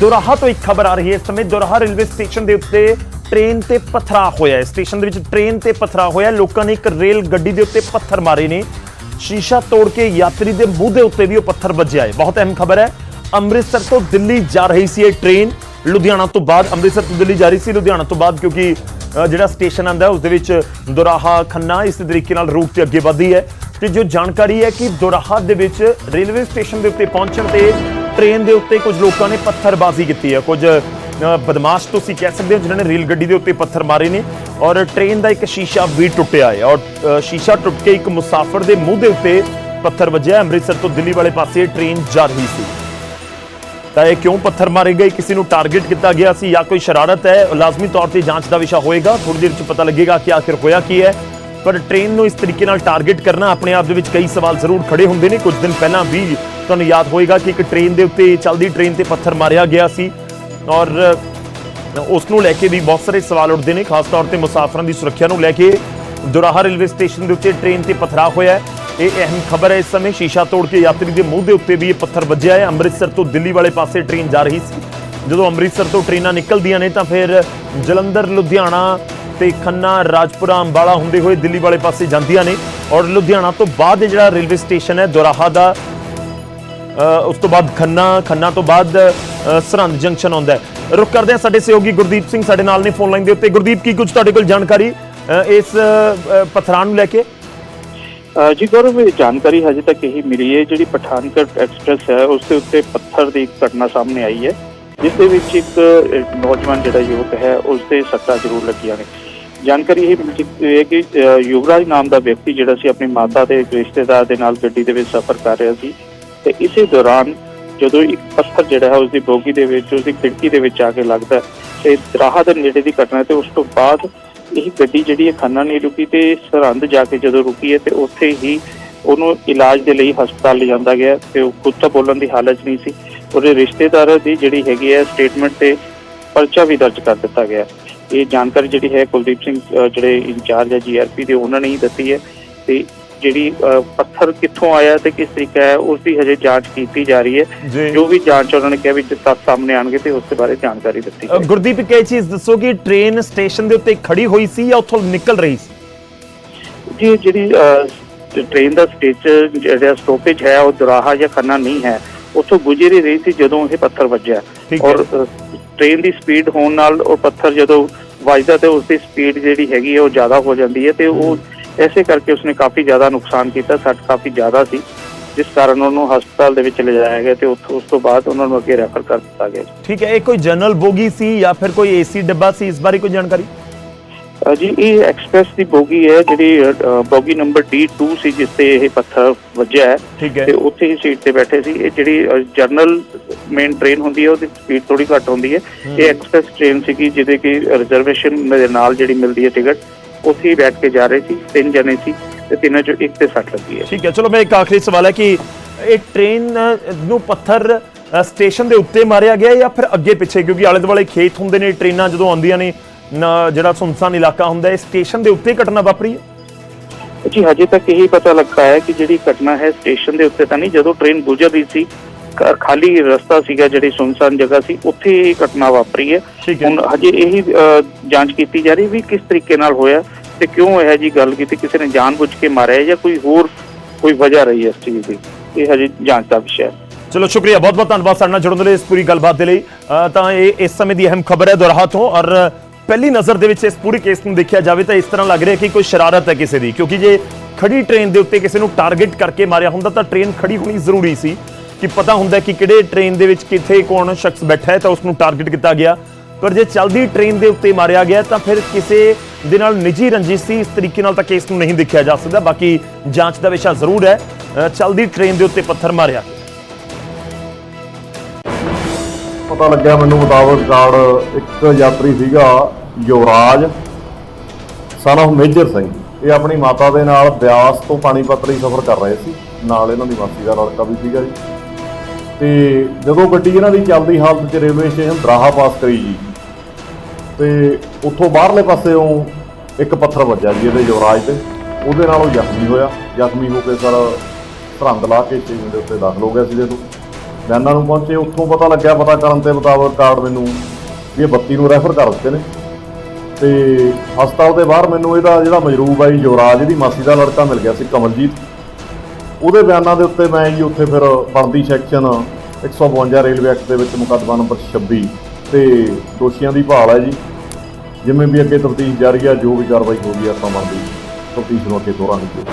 ਦੁਰਾਹਾ ਤੋਂ ਇੱਕ ਖਬਰ ਆ ਰਹੀ ਹੈ। ਇਸ ਸਮੇਂ ਦੁਰਾਹਾ ਰੇਲਵੇ ਸਟੇਸ਼ਨ ਦੇ ਉੱਤੇ ਟ੍ਰੇਨ ਤੇ ਪਥਰਾ ਹੋਇਆ ਹੈ। ਸਟੇਸ਼ਨ ਦੇ ਵਿੱਚ ਟ੍ਰੇਨ ਤੇ ਪਥਰਾ ਹੋਇਆ। ਲੋਕਾਂ ਨੇ ਇੱਕ ਰੇਲ ਗੱਡੀ ਦੇ ਉੱਤੇ ਪੱਥਰ ਮਾਰੇ ਨੇ। ਸ਼ੀਸ਼ਾ ਤੋੜ ਕੇ ਯਾਤਰੀ ਦੇ ਮੂੰਹ ਦੇ ਉੱਤੇ ਵੀ ਉਹ ਪੱਥਰ ਵੱਜਿਆ ਹੈ। ਬਹੁਤ ਅਹਿਮ ਖਬਰ ਹੈ। ਅੰਮ੍ਰਿਤਸਰ ਤੋਂ ਦਿੱਲੀ ਜਾ ਰਹੀ ਸੀ ਇਹ ਟ੍ਰੇਨ। ਲੁਧਿਆਣਾ ਤੋਂ ਬਾਅਦ ਅੰਮ੍ਰਿਤਸਰ ਤੋਂ ਦਿੱਲੀ ਜਾ ਰਹੀ ਸੀ। ਲੁਧਿਆਣਾ ਤੋਂ ਬਾਅਦ ਕਿਉਂਕਿ ਜਿਹੜਾ ਸਟੇਸ਼ਨ ਆਂਦਾ, ਉਸ ਦੇ ਵਿੱਚ ਦੁਰਾਹਾ ਖੰਨਾ ਇਸ ਤਰੀਕੇ ਨਾਲ ਰੂਟ ਤੇ ਅੱਗੇ ਵਧਦੀ ਹੈ। ਤੇ ਜੋ ਜਾਣਕਾਰੀ ਹੈ ਕਿ ਦੁਰਾਹਾ ਦੇ ਵਿੱਚ ਰੇਲਵੇ ਸਟੇਸ਼ਨ ਦੇ ਉੱਤੇ ਪਹੁੰਚਣ ਤੇ ਟ੍ਰੇਨ ਦੇ ਉੱਤੇ ਕੁਝ ਲੋਕਾਂ ਨੇ ਪੱਥਰਬਾਜ਼ੀ ਕੀਤੀ ਹੈ। ਕੁਝ ਬਦਮਾਸ਼ ਤੁਸੀਂ ਕਹਿ ਸਕਦੇ ਹੋ ਜਿਨ੍ਹਾਂ ਨੇ ਰੇਲ ਗੱਡੀ ਦੇ ਉੱਤੇ ਪੱਥਰ ਮਾਰੇ ਨੇ ਔਰ ਟ੍ਰੇਨ ਦਾ ਇੱਕ ਸ਼ੀਸ਼ਾ ਵੀ ਟੁੱਟਿਆ ਹੈ ਔਰ ਸ਼ੀਸ਼ਾ ਟੁੱਟ ਕੇ ਇੱਕ ਮੁਸਾਫਰ ਦੇ ਮੂੰਹ ਦੇ ਉੱਤੇ ਪੱਥਰ ਵੱਜਿਆ। ਅੰਮ੍ਰਿਤਸਰ ਤੋਂ ਦਿੱਲੀ ਵਾਲੇ ਪਾਸੇ ਟ੍ਰੇਨ ਜਾ ਰਹੀ ਸੀ। ਤਾਂ ਇਹ ਕਿਉਂ ਪੱਥਰ ਮਾਰੇ ਗਏ? ਕਿਸੇ ਨੂੰ ਟਾਰਗੇਟ ਕੀਤਾ ਗਿਆ ਸੀ ਜਾਂ ਕੋਈ ਸ਼ਰਾਰਤ ਹੈ? ਲਾਜ਼ਮੀ ਤੌਰ ਤੇ ਜਾਂਚ ਦਾ ਵਿਸ਼ਾ ਹੋਏਗਾ। ਥੋੜੀ ਦੇਰ ਚ ਪਤਾ ਲੱਗੇਗਾ ਕਿ ਆਖਿਰ ਹੋਇਆ ਕੀ ਹੈ। ਪਰ ਟ੍ਰੇਨ ਨੂੰ ਇਸ ਤਰੀਕੇ ਨਾਲ ਟਾਰਗੇਟ ਕਰਨਾ ਆਪਣੇ ਆਪ ਦੇ ਵਿੱਚ ਕਈ ਸਵਾਲ ਜ਼ਰੂਰ ਖੜੇ ਹੁੰਦੇ ਨੇ। ਕੁਝ ਦਿਨ ਪਹਿਲਾਂ ਵੀ ਤੁਹਾਨੂੰ ਯਾਦ ਹੋਏਗਾ ਕਿ ਇੱਕ ਟ੍ਰੇਨ ਦੇ ਉੱਤੇ ਚੱਲਦੀ ਟ੍ਰੇਨ ਤੇ ਪੱਥਰ ਮਾਰਿਆ ਗਿਆ ਸੀ ਔਰ ਉਸ ਨੂੰ ਲੈ ਕੇ ਵੀ ਬਹੁਤ ਸਾਰੇ ਸਵਾਲ ਉੱਠਦੇ ਨੇ, ਖਾਸ ਤੌਰ ਤੇ ਮੁਸਾਫਰਾਂ ਦੀ ਸੁਰੱਖਿਆ ਨੂੰ ਲੈ ਕੇ। ਦੁਰਾਹਾ ਰੇਲਵੇ ਸਟੇਸ਼ਨ ਦੇ ਉੱਤੇ ਟ੍ਰੇਨ ਤੇ ਪਥਰਾ ਹੋਇਆ ਇਹ ਅਹਿਮ ਖਬਰ ਹੈ ਇਸ ਸਮੇਂ ਸ਼ੀਸ਼ਾ ਤੋੜ ਕੇ ਯਾਤਰੀ ਦੇ ਮੂੰਹ ਦੇ ਉੱਤੇ ਵੀ ਇਹ ਪੱਥਰ ਵੱਜਿਆ ਹੈ। ਅੰਮ੍ਰਿਤਸਰ ਤੋਂ ਦਿੱਲੀ ਵਾਲੇ ਪਾਸੇ ਟ੍ਰੇਨ ਜਾ ਰਹੀ ਸੀ। ਜਦੋਂ ਅੰਮ੍ਰਿਤਸਰ ਤੋਂ ਟ੍ਰੇਨਾਂ ਨਿਕਲਦੀਆਂ ਨੇ ਤਾਂ ਫਿਰ ਜਲੰਧਰ, ਲੁਧਿਆਣਾ ਤੇ ਖੰਨਾ ਰਾਜਪੁਰਾ ਅੰਬਾਲਾ ਹੁੰਦੇ ਹੋਏ ਦਿੱਲੀ ਵਾਲੇ ਪਾਸੇ ਜਾਂਦੀਆਂ ਨੇ ਔਰ ਲੁਧਿਆਣਾ ਤੋਂ ਬਾਅਦ ਜਿਹੜਾ ਰੇਲਵੇ ਸਟੇਸ਼ਨ ਹੈ ਦੁਰਾਹਾ ਦਾ ਉਸ ਤੋਂ ਬਾਅਦ ਖੰਨਾ ਖੰਨਾ ਤੋਂ ਬਾਅਦ ਸਰਹੰਦ ਜੰਕਸ਼ਨ ਆਉਂਦਾ ਹੈ। ਰੁਕ ਕਰਦੇ ਹਾਂ ਸਾਡੇ ਸਹਿਯੋਗੀ ਗੁਰਦੀਪ ਸਿੰਘ ਸਾਡੇ ਨਾਲ ਨੇ ਫੋਨ ਲਾਈਨ ਦੇ ਉੱਤੇ। ਗੁਰਦੀਪ ਕੀ ਕੁਝ ਤੁਹਾਡੇ ਕੋਲ ਜਾਣਕਾਰੀ ਇਸ ਅ, ਪਥਰਾਨ ਨੂੰ ਲੈ ਕੇ? ਜੀ ਗੌਰਵ ਇਹ ਜਾਣਕਾਰੀ ਹਜੇ ਤੱਕ ਇਹੀ ਮਿਲੀ ਹੈ ਜਿਹੜੀ ਪਠਾਨਕੋਟ ਐਕਸਪ੍ਰੈਸ ਹੈ ਉਸ ਦੇ ਉੱਤੇ ਪੱਥਰ ਦੀ ਘਟਨਾ ਸਾਹਮਣੇ ਆਈ ਹੈ ਜਿਸ ਦੇ ਵਿੱਚ ਇੱਕ ਨੌਜਵਾਨ ਜਿਹੜਾ ਯੁਵਕ ਹੈ ਉਸ ਦੇ ਸੱਟਾਂ ਜ਼ਰੂਰ ਲੱਗੀਆਂ ਨੇ। ਜਾਣਕਾਰੀ ਇਹ ਮਿਲ ਚੁੱਕੀ ਹੈ ਕਿ ਯੁਵਰਾਜ ਨਾਮ ਦਾ ਵਿਅਕਤੀ ਜਿਹੜਾ ਸੀ, ਆਪਣੀ ਮਾਤਾ ਤੇ ਇੱਕ ਰਿਸ਼ਤੇਦਾਰ ਦੇ ਨਾਲ ਗੱਡੀ ਦੇ ਵਿੱਚ ਸਫ਼ਰ ਕਰ ਰਿਹਾ ਸੀ ਤੇ ਇਸੇ ਦੌਰਾਨ ਜਦੋਂ ਇੱਕ ਪੱਥਰ ਜਿਹੜਾ ਹੈ ਉਸ ਦੀ ਬੋਗੀ ਦੇ ਵਿੱਚ ਉਸ ਦੀ ਖਿੜਕੀ ਦੇ ਵਿੱਚ ਆ ਕੇ ਲੱਗਦਾ ਤੇ ਰਾਹ ਦੇ ਨੇੜੇ ਦੀ ਘਟਨਾ ਤੇ ਉਸ ਤੋਂ ਬਾਅਦ ਇਹ ਗੱਡੀ ਜਿਹੜੀ ਹੈ ਖੰਨਾ ਨਹੀਂ ਰੁਕੀ ਤੇ ਸਰਹੰਦ ਜਾ ਕੇ ਜਦੋਂ ਰੁਕੀ ਹੈ ਤੇ ਉੱਥੇ ਹੀ ਉਹਨੂੰ ਇਲਾਜ ਦੇ ਲਈ ਹਸਪਤਾਲ ਲਿਜਾਂਦਾ ਗਿਆ ਤੇ ਉਹ ਖੁਦ ਤਾਂ ਬੋਲਣ ਦੀ ਹਾਲਤ ਨਹੀਂ ਸੀ। ਉਹਦੇ ਰਿਸ਼ਤੇਦਾਰ ਦੀ ਜਿਹੜੀ ਹੈਗੀ ਹੈ ਸਟੇਟਮੈਂਟ ਤੇ ਪਰਚਾ ਵੀ ਦਰਜ ਕਰ ਦਿੱਤਾ ਗਿਆ। ਇਹ ਜਾਣਕਾਰੀ ਜਿਹੜੀ ਹੈ ਕੁਲਦੀਪ ਸਿੰਘ ਜਿਹੜੇ ਇੰਚਾਰਜ ਹੈ ਜੀਆਰਪੀ ਦੇ ਉਹਨਾਂ ਨੇ ਹੀ ਦਿੱਤੀ ਹੈ। ਤੇ ਜਿਹੜੀ ਪੱਥਰ ਕਿੱਥੋਂ ਆਇਆ ਤੇ ਕਿਸ ਤਰੀਕਾ ਹੈ ਉਸ ਦੀ ਹਜੇ ਜਾਂਚ ਕੀਤੀ ਜਾ ਰਹੀ ਹੈ। ਜੀ। ਵੀ ਜਾਂਚ ਉਹਨਾਂ ਨੇ ਕਿਹਾ ਵੀ ਤੱਕ ਸਾਹਮਣੇ ਆਣਗੇ ਤੇ ਉਸ ਦੇ ਬਾਰੇ ਜਾਣਕਾਰੀ ਦਿੱਤੀ ਗੁਰਦੀਪ ਇਹ ਚੀਜ਼ ਦੱਸੋ ਕਿ ਟ੍ਰੇਨ ਸਟੇਸ਼ਨ ਦੇ ਉੱਤੇ ਖੜੀ ਹੋਈ ਸੀ ਜਾਂ ਉੱਥੋਂ ਨਿਕਲ ਰਹੀ ਸੀ? ਜੀ ਜਿਹੜੀ ਟ੍ਰੇਨ ਦਾ ਸਟੇਜ ਜਿਹੜਾ ਸਟੋਪੇਜ ਹੈ ਉਹ ਦੁਰਾਹਾ ਜਾਂ ਖੰਨਾ ਨਹੀਂ ਹੈ। ਉੱਥੋਂ ਗੁਜ਼ਰ ਹੀ ਰਹੀ ਸੀ ਜਦੋਂ ਇਹ ਪੱਥਰ ਵੱਜਿਆ। ਠੀਕ ਹੈ। ਔਰ ਟ੍ਰੇਨ ਦੀ ਸਪੀਡ ਹੋਣ ਨਾਲ ਉਹ ਪੱਥਰ ਜਦੋਂ ਵੱਜਦਾ ਤੇ ਉਸ ਦੀ ਸਪੀਡ ਜਿਹੜੀ ਹੈਗੀ ਹੈ ਉਹ ਜ਼ਿਆਦਾ ਹੋ ਜਾਂਦੀ ਹੈ ਤੇ ਉਹ ਐਸੇ ਕਰਕੇ ਉਸਨੇ ਕਾਫੀ ਜ਼ਿਆਦਾ ਨੁਕਸਾਨ ਕੀਤਾ ਸੱਟ ਕਾਫੀ ਜ਼ਿਆਦਾ ਸੀ ਜਿਸ ਕਾਰਨ ਉਹਨੂੰ ਹਸਪਤਾਲ ਦੇ ਵਿੱਚ ਲਿਜਾਇਆ ਗਿਆ ਤੇ ਉੱਥੋਂ ਉਸ ਤੋਂ ਬਾਅਦ ਉਹਨਾਂ ਨੂੰ ਅੱਗੇ ਰੈਫਰ ਕਰ ਦਿੱਤਾ ਗਿਆ। ਠੀਕ ਹੈ ਇਹ ਕੋਈ ਜਨਰਲ ਬੋਗੀ ਸੀ ਜਾਂ ਫਿਰ ਕੋਈ ਏਸੀ ਡੱਬਾ ਸੀ ਇਸ ਬਾਰੇ ਕੋਈ ਜਾਣਕਾਰੀ? ਜੀ ਇਹ ਐਕਸਪ੍ਰੈਸ ਦੀ ਬੋਗੀ ਹੈ ਜਿਹੜੀ ਬੋਗੀ ਨੰਬਰ D2 ਸੀ ਜਿਸ ਤੇ ਇਹ ਪੱਥਰ ਵੱਜਿਆ ਹੈ। ਠੀਕ ਹੈ। ਤੇ ਉੱਥੇ ਹੀ ਸੀਟ ਤੇ ਬੈਠੇ ਸੀ। ਇਹ ਜਿਹੜੀ ਜਰਨਲ ਮੇਨ ਟ੍ਰੇਨ ਹੁੰਦੀ ਹੈ ਉਹਦੀ ਸਪੀਡ ਥੋੜੀ ਘੱਟ ਹੁੰਦੀ ਹੈ। ਇਹ ਐਕਸਪ੍ਰੈਸ ਟ੍ਰੇਨ ਸੀਗੀ ਜਿਹਦੇ ਕਿ ਰਿਜ਼ਰਵੇਸ਼ਨ ਦੇ ਨਾਲ ਜਿਹੜੀ ਮਿਲਦੀ ਹੈ ਟਿਕਟ ਉੱਥੇ ਹੀ ਬੈਠ ਕੇ ਜਾ ਰਹੇ ਸੀ ਤਿੰਨ ਜਣੇ ਸੀ ਤੇ ਤਿੰਨਾਂ ਚੋਂ ਇੱਕ ਤੇ ਸੱਟ ਲੱਗੀ ਹੈ। ਠੀਕ ਹੈ ਚਲੋ ਮੈਂ ਇੱਕ ਆਖਰੀ ਸਵਾਲ ਹੈ ਕਿ ਇਹ ਟ੍ਰੇਨ ਨੂੰ ਪੱਥਰ ਸਟੇਸ਼ਨ ਦੇ ਉੱਤੇ ਮਾਰਿਆ ਗਿਆ ਜਾਂ ਫਿਰ ਅੱਗੇ ਪਿੱਛੇ? ਕਿਉਂਕਿ ਆਲੇ ਦੁਆਲੇ ਖੇਤ ਹੁੰਦੇ ਨੇ ਟ੍ਰੇਨਾਂ ਜਦੋਂ ਆਉਂਦੀਆਂ ਨਾ- ਜਿਹੜਾ ਸੁਨਸਾਨ ਇਲਾਕਾ ਹੁੰਦਾ ਹੈ ਸਟੇਸ਼ਨ ਦੇ ਉੱਤੇ ਘਟਨਾ ਵਾਪਰੀ ਹੈ? ਜੀ ਹਜੇ ਤੱਕ ਇਹੀ ਪਤਾ ਲੱਗਦਾ ਹੈ ਕਿ ਜਿਹੜੀ ਘਟਨਾ ਹੈ ਸਟੇਸ਼ਨ ਦੇ ਉੱਤੇ ਤਾਂ ਨਹੀਂ ਜਦੋਂ ਟ੍ਰੇਨ ਗੁਜ਼ਰ ਰਹੀ ਸੀ ਖਾਲੀ ਰਸਤਾ ਸੀਗਾ ਜਿਹੜੀ ਸੁਨਸਾਨ ਜਗ੍ਹਾ ਸੀ ਉੱਥੇ ਇਹ ਘਟਨਾ ਵਾਪਰੀ ਹੈ। ਹੁਣ ਹਜੇ ਇਹੀ ਜਾਂਚ ਕੀਤੀ ਜਾ ਰਹੀ ਵੀ ਕਿਸ ਤਰੀਕੇ ਨਾਲ ਹੋਇਆ ਤੇ ਕਿਉਂ ਇਹ ਜੀ ਗੱਲ ਕੀਤੀ ਕਿਸੇ ਨੇ ਜਾਣਬੁੱਝ ਕੇ ਮਾਰਿਆ ਜਾਂ ਕੋਈ ਹੋਰ ਕੋਈ ਵਜ੍ਹਾ ਰਹੀ ਹੈ ਇਸ ਚੀਜ਼ ਦੀ ਇਹ ਹਜੇ ਜਾਂਚ ਦਾ ਵਿਸ਼ਾ ਹੈ। ਚਲੋ ਸ਼ੁਕਰੀਆ ਬਹੁਤ ਬਹੁਤ ਧੰਨਵਾਦ ਸਾਡੇ ਨਾਲ ਜੁੜਨ ਦੇ ਲਈ ਇਸ ਪੂਰੀ ਗੱਲਬਾਤ ਦੇ ਲਈ। ਤਾਂ ਇਹ ਇਸ ਸਮੇਂ ਦੀ ਅਹਿਮ ਖਬਰ ਹੈ ਦੁਰਾਹਾ ਤੋਂ ਔਰ ਪਹਿਲੀ ਨਜ਼ਰ ਦੇ ਵਿੱਚ ਇਸ ਪੂਰੀ ਕੇਸ ਨੂੰ ਦੇਖਿਆ ਜਾਵੇ ਤਾਂ ਇਸ ਤਰ੍ਹਾਂ ਲੱਗ ਰਿਹਾ ਕਿ ਕੋਈ ਸ਼ਰਾਰਤ ਹੈ ਕਿਸੇ ਦੀ ਕਿਉਂਕਿ ਜੇ ਖੜੀ ਟ੍ਰੇਨ ਦੇ ਉੱਤੇ ਕਿਸੇ ਨੂੰ ਟਾਰਗੇਟ ਕਰਕੇ ਮਾਰਿਆ ਹੁੰਦਾ ਤਾਂ ਟ੍ਰੇਨ ਖੜੀ ਹੋਣੀ ਜ਼ਰੂਰੀ ਸੀ ਕਿ ਪਤਾ ਹੁੰਦਾ ਕਿ ਕਿਹੜੇ ਟ੍ਰੇਨ ਦੇ ਵਿੱਚ ਕਿੱਥੇ ਕੌਣ ਸ਼ਖਸ ਬੈਠਾ ਹੈ ਤਾਂ ਉਸ ਨੂੰ ਟਾਰਗੇਟ ਕੀਤਾ ਗਿਆ। ਪਰ ਜੇ ਚੱਲਦੀ ਟ੍ਰੇਨ ਦੇ ਉੱਤੇ ਮਾਰਿਆ ਗਿਆ ਤਾਂ ਫਿਰ ਕਿਸੇ ਦੇ ਨਾਲ ਨਿੱਜੀ ਰੰਜਿਸ਼ ਸੀ ਇਸ ਤਰੀਕੇ ਨਾਲ ਤਾਂ ਕੇਸ ਨੂੰ ਨਹੀਂ ਦੇਖਿਆ ਜਾ ਸਕਦਾ। ਬਾਕੀ ਜਾਂਚ ਦਾ ਵਿਸ਼ਾ ਜ਼ਰੂਰ ਹੈ ਅ, ਚੱਲਦੀ ਟ੍ਰੇਨ ਦੇ ਉੱਤੇ ਪੱਥਰ ਮਾਰਿਆ। ਪਤਾ ਲੱਗਿਆ ਮੈਨੂੰ ਮੁਤਾਬਕ ਗਾਰਡ ਇੱਕ ਯਾਤਰੀ ਸੀਗਾ Yuvraj son of major Singh, ਇਹ ਆਪਣੀ ਮਾਤਾ ਦੇ ਨਾਲ ਬਿਆਸ ਤੋਂ ਪਾਣੀਪਤ ਲਈ ਸਫ਼ਰ ਕਰ ਰਹੇ ਸੀ। ਨਾਲ ਇਹਨਾਂ ਦੀ ਮਾਸੀ ਦਾ ਲੜਕਾ ਵੀ ਸੀਗਾ ਜੀ। ਤੇ ਜਦੋਂ ਗੱਡੀ ਇਹਨਾਂ ਦੀ ਚੱਲਦੀ ਹਾਲਤ 'ਚ ਰੇਲਵੇ ਸਟੇਸ਼ਨ ਦਰਾਹਾ ਪਾਸ ਕਰੀ ਜੀ, ਤੇ ਉੱਥੋਂ ਬਾਹਰਲੇ ਪਾਸਿਓਂ ਇੱਕ ਪੱਥਰ ਵੱਜਿਆ ਜੀ ਇਹਦੇ ਯੁਵਰਾਜ ਤੇ। ਉਹਦੇ ਨਾਲ ਉਹ ਜ਼ਖਮੀ ਹੋਇਆ। ਜ਼ਖਮੀ ਹੋ ਕੇ ਸਰ ਧਰੰਦ ਲਾ ਕੇ ਸਟੇਸ਼ਨ ਦੇ ਉੱਤੇ ਦਾਖਲ ਹੋ ਗਿਆ ਸੀ ਜਦੋਂ। ਬਿਆਨਾਂ ਨੂੰ ਪਹੁੰਚੇ, ਉੱਥੋਂ ਪਤਾ ਲੱਗਿਆ, ਪਤਾ ਕਰਨ ਤੇ ਮੁਤਾਬਕ ਕਾਰਡ ਮੈਨੂੰ ਵੀ ਇਹ 32 ਨੂੰ ਰੈਫਰ ਕਰ ਦਿੱਤੇ ਨੇ। ਤੇ ਹਸਪਤਾਲ ਦੇ ਬਾਹਰ ਮੈਨੂੰ ਇਹਦਾ ਜਿਹੜਾ ਮਜਰੂਬ ਹੈ ਜੀ ਯੁਵਰਾਜ, ਇਹਦੀ ਮਾਸੀ ਦਾ ਲੜਕਾ ਮਿਲ ਗਿਆ ਸੀ, ਕਮਲਜੀਤ। ਉਹਦੇ ਬਿਆਨਾਂ ਦੇ ਉੱਤੇ ਮੈਂ ਜੀ ਉੱਥੇ ਫਿਰ ਬਣਦੀ ਸੈਕਸ਼ਨ 152 ਰੇਲਵੇ ਐਕਟ ਦੇ ਵਿੱਚ ਮੁਕੱਦਮਾ ਨੰਬਰ 26 ਤੇ ਦੋਸ਼ੀਆਂ ਦੀ ਭਾਲ ਹੈ ਜੀ। ਜਿਵੇਂ ਵੀ ਅੱਗੇ ਤਫਤੀਸ਼ ਜਾਰੀ ਆ, ਜੋ ਵੀ ਕਾਰਵਾਈ ਹੋਊਗੀ ਆਪਾਂ ਬਣਦੀ ਤਫਤੀਸ਼ ਨੂੰ ਅੱਗੇ ਤੋਰਾਂਗੇ